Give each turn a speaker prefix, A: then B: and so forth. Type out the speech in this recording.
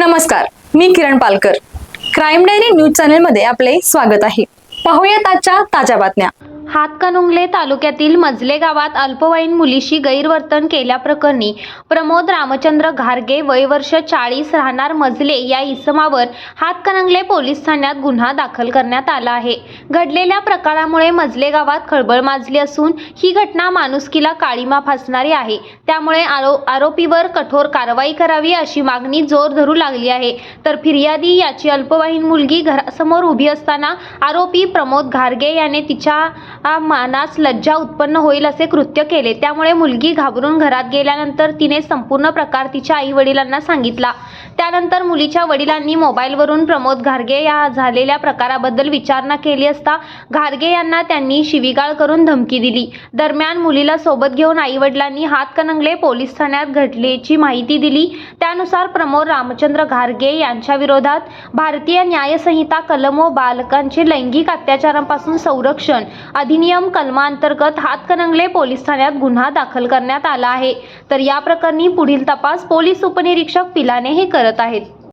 A: नमस्कार मी Kiran Palkar. Crime diary news चॅनलमध्ये आपले स्वागत आहे. पाहूयात आजच्या ताज्या बातम्या.
B: हातकणंगले तालुक्यातील मजले गावात अल्पवयीन मुलीशी गैरवर्तन केल्याप्रकरणी प्रमोद रामचंद्र घारगे वयवर्ष चाळीस राहणार मजले या इसमावर हातकणंगले पोलीस ठाण्यात गुन्हा दाखल करण्यात आला आहे. घडलेल्या प्रकारामुळे मजले गावात खळबळ माजली असून ही घटना माणुसकीला काळीमा फासणारी आहे. त्यामुळे आरो आरोपीवर कठोर कारवाई करावी अशी मागणी जोर धरू लागली आहे. तर फिर्यादी याची अल्पवयीन मुलगी घरासमोर उभी असताना आरोपी प्रमोद घारगे याने तिच्या मानास लज्जा उत्पन्न होईल असे कृत्य केले. त्यामुळे मुलगी घाबरून घरात गेल्यानंतर तिने संपूर्ण प्रकार तिच्या आई वडिलांना सांगितला. त्यानंतर मुलीच्या वडिलांनी मोबाईलवरून प्रमोद घारगे या झालेल्या प्रकाराबद्दल विचारणा केली असता घारगे यांना त्यांनी शिवीगाळ करून धमकी दिली. दरम्यान मुलीला सोबत घेऊन आई वडिलांनी हातकणंगले पोलीस ठाण्यात घडल्याची माहिती दिली. त्यानुसार प्रमोद रामचंद्र घारगे यांच्या विरोधात भारतीय न्यायसंहिता कलम व बालकांचे लैंगिक अत्याचारांपासून संरक्षण अधिनियम कलमांतर्गत हातकणंगले पोलीस ठाण्यात गुन्हा दाखल करण्यात आला आहे. तर या प्रकरणी पुढील तपास पोलीस उपनिरीक्षक पिलाने हे करत आहेत.